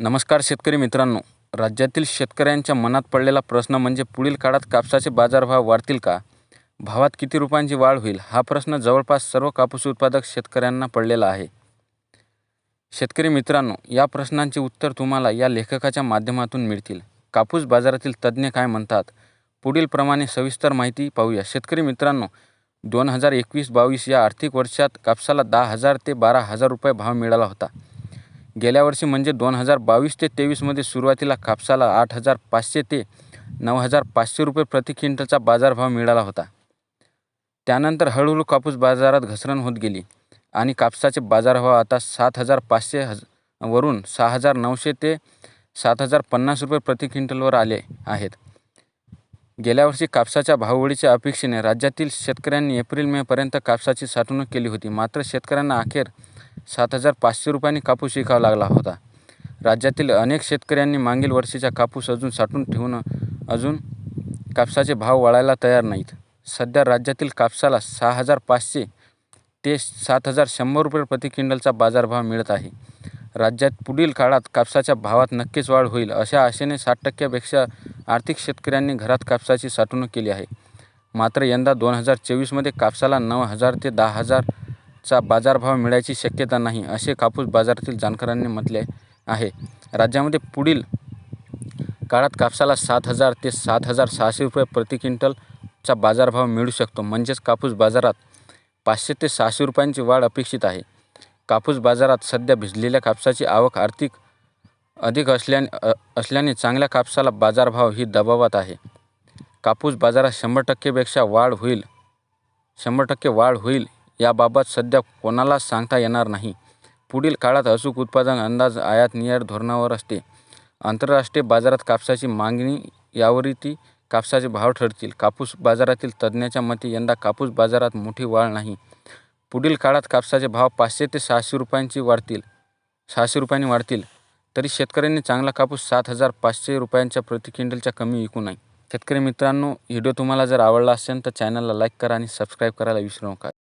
नमस्कार शेतकरी मित्रांनो. राज्यातील शेतकऱ्यांच्या मनात पडलेला प्रश्न म्हणजे पुढील काळात कापसाचे बाजारभाव वाढतील का? भावात किती रुपयांची वाढ होईल? हा प्रश्न जवळपास सर्व कापूस उत्पादक शेतकऱ्यांना पडलेला आहे. शेतकरी मित्रांनो या प्रश्नांचे उत्तर तुम्हाला या लेखकाच्या माध्यमातून मिळतील. कापूस बाजारातील तज्ज्ञ काय म्हणतात? पुढीलप्रमाणे सविस्तर माहिती पाहूया. शेतकरी मित्रांनो दोन हजार एकवीस बावीस या आर्थिक वर्षात कापसाला दहा हजार ते बारा हजार रुपये भाव मिळाला होता. गेल्या वर्षी म्हणजे दोन हजार बावीस ते तेवीसमध्ये सुरुवातीला कापसाला आठ हजार पाचशे ते नऊ हजार पाचशे रुपये प्रति क्विंटलचा बाजारभाव मिळाला होता. त्यानंतर हळूहळू कापूस बाजारात घसरण होत गेली आणि कापसाचे बाजारभाव आता सात हजार पाचशे हज वरून सहा हजार नऊशे ते सात हजार पन्नास रुपये प्रति क्विंटलवर आले आहेत. गेल्या वर्षी कापसाच्या भाववाढीच्या अपेक्षेने राज्यातील शेतकऱ्यांनी एप्रिल मेपर्यंत कापसाची साठवणूक केली होती. मात्र शेतकऱ्यांना अखेर सात हजार पाचशे रुपयांनी कापूस विकावा लागला होता. राज्यातील अनेक शेतकऱ्यांनी मागील वर्षीचा कापूस अजून साठवून ठेवून अजून कापसाचे भाव वाढायला तयार नाहीत. सध्या राज्यातील कापसाला सहा हजार पाचशे ते सात हजार शंभर रुपये प्रति क्विंटलचा बाजारभाव मिळत आहे. राज्यात पुढील काळात कापसाच्या भावात नक्कीच वाढ होईल अशा आशेने साठ टक्क्यापेक्षा आर्थिक शेतकऱ्यांनी घरात कापसाची साठवणूक केली आहे. मात्र यंदा दोन हजार चोवीसमध्ये कापसाला नऊ हजार ते दहा हजारचा बाजारभाव मिळायची शक्यता नाही असे कापूस बाजारातील जाणकारांनी म्हटले आहे. राज्यामध्ये पुढील काळात कापसाला सात हजार ते सात हजार सहाशे रुपये प्रति क्विंटलचा बाजारभाव मिळू शकतो म्हणजेच कापूस बाजारात पाचशे ते सहाशे रुपयांची वाढ अपेक्षित आहे. कापूस बाजारात सध्या भिजलेल्या कापसाची आवक आर्थिक अधिक असल्याने असल्याने चांगल्या कापसाला बाजारभाव ही दबावात आहे. कापूस बाजारात शंभर टक्केपेक्षा वाढ होईल शंभर टक्के वाढ होईल याबाबत सध्या कोणालाच सांगता येणार नाही. पुढील काळात अचूक उत्पादन अंदाज आयात निर्यात धोरणावर असते. आंतरराष्ट्रीय बाजारात कापसाची मागणी यावरती कापसाचे भाव ठरतील. कापूस बाजारातील तज्ज्ञाच्या मते यंदा कापूस बाजारात मोठी वाढ नाही. पुढील काळात कापसाचे भाव पाचशे ते सहाशे रुपयांची वाढतील. सहाशे रुपयांनी वाढतील. तरी शेतकऱ्यांनी चांगला कापूस सात हजार पाचशे रुपयांच्या प्रति क्विंटलच्या कमी विकू नये. शेतकरी मित्रांनो व्हिडिओ तुम्हाला जर आवडला असेल तर चॅनलला लाईक करा आणि सबस्क्राईब करायला विसरू नका.